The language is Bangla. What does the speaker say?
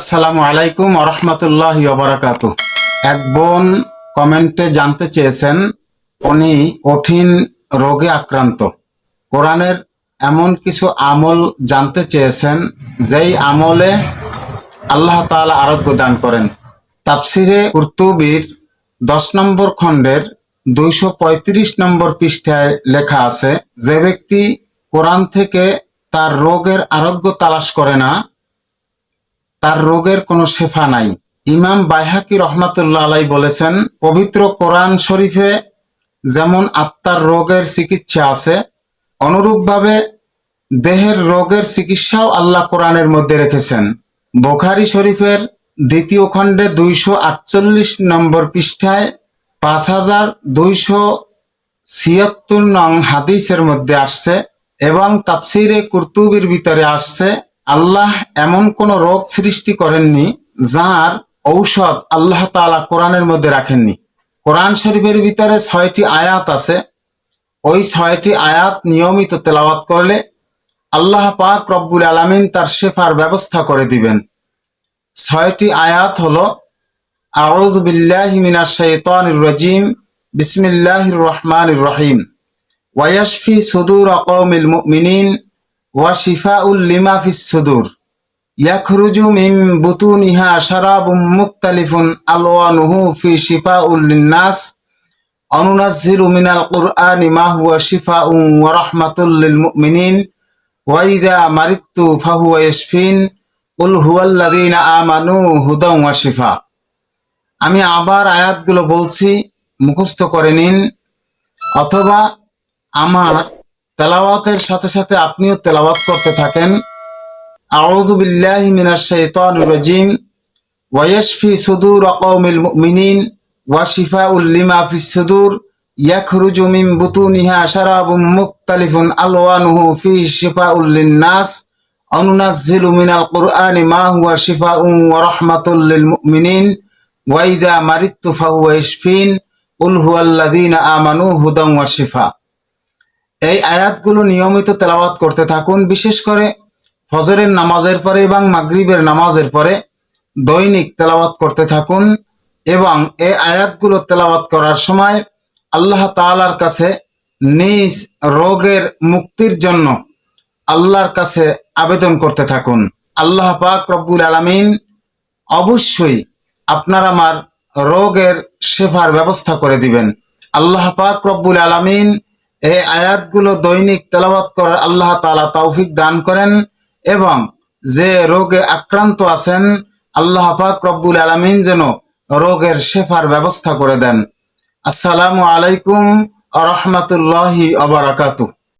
আসসালামু আলাইকুম আরহামতুল্লাহ বারাকাতু এক বোন কমেন্টে জানতে চেয়েছেন, উনি কঠিন রোগে আক্রান্ত। কোরআনের এমন কিছু আমল জানতে চেয়েছেন, যেই আমলে আল্লাহ তাআলা আরোগ্য দান করেন। তাফসিরে কুর্তুবির দশ নম্বর খণ্ডের দুইশো পঁয়ত্রিশ নম্বর পৃষ্ঠায় লেখা আছে, যে ব্যক্তি কোরআন থেকে তার রোগের আরোগ্য তালাশ করে না তার রোগের কোনো শেফা নাই। ইমাম বাইহাকি রহমাতুল্লাহ আলাই বলেছেন, পবিত্র কোরআন শরীফে যেমন আত্মার রোগের চিকিৎসা আছে, অনুরূপভাবে দেহের রোগের চিকিৎসাও আল্লাহ কোরআনের মধ্যে রেখেছেন। বোখারি শরীফের দ্বিতীয় খণ্ডে দুইশো আটচল্লিশ নম্বর পৃষ্ঠায় পাঁচ হাজার দুইশো ছিয়াত্তর নং হাদিসের মধ্যে আসছে এবং তাফসিরে কুর্তুবির ভিতরে আসছে আল্লাহ এমন কোন রোগ সৃষ্টি করেননি যার ঔষধ আল্লাহ তাআলা কোরআনের মধ্যে রাখেননি। কোরআন শরীফের ভিতরে ছয়টি আয়াত আছে। ওই ছয়টি আয়াত নিয়মিত তেলাওয়াত করলে আল্লাহ পাক রব্বুল আলামিন তার শেফার ব্যবস্থা করে দিবেন। ছয়টি আয়াত হল, আউযু বিল্লাহি বিসমিল্লাহির রহমানির রহিম ওয়ায়াশফি সুদুর কওমিল মুমিনিন ফি মা হুয়া মারিদতু ফাহুয়া শিফা। আমি আবার আয়াতগুলো বলছি, মুখস্থ করে নিন। অথবা আমার তেলাওয়াতের সাথে সাথে আপনিও তেলাওয়াত করতে থাকেন। আউযু বিল্লাহি মিনাশ শাইতানির রাজিম। ওয়া ইয়াশফি সুদুর কওমিল মুমিনিন। ওয়া শিফাউল লিমা ফিস সুদুর। ইয়াখরুজু মিন বুতুনিহা শারাবুম মুখতালিফুন আলওয়ানুহু ফি শিফাউল লিন্নাস। অনুনাজ্জিলু মিনাল কুরআনি মা হুয়া শিফাউন ওয়া রাহমাতুল লিল মুমিনিন। ওয়া ইযা মারিদতু ফাহুয়া ইয়াশফিন। কুল হুয়াল্লাযীনা আমানু হুদাও ওয়া শিফা। এই আয়াতগুলো নিয়মিত তেলাওয়াত করতে থাকুন, বিশেষ করে ফজরের নামাজের পরে এবং মাগরিবের নামাজের পরে দৈনিক তেলাওয়াত করতে থাকুন এবং এই আয়াতগুলো তেলাওয়াত করার সময় আল্লাহ তাআলার কাছে নিজ রোগের মুক্তির জন্য আল্লাহর কাছে আবেদন করতে থাকুন। আল্লাহ পাক রব্বুল আলামিন অবশ্যই আপনার আমার রোগের শেফার ব্যবস্থা করে দিবেন। আল্লাহ পাক রব্বুল আলামিন এই আয়াতগুলো দৈনিক তেলাবাত করার আল্লাহ তালা তৌফিক দান করেন এবং যে রোগে আক্রান্ত আছেন, আল্লাহ পাক রব্বুল আলমিন যেন রোগের শেফার ব্যবস্থা করে দেন। আসসালামু আলাইকুম আ রহমতুল্লাহি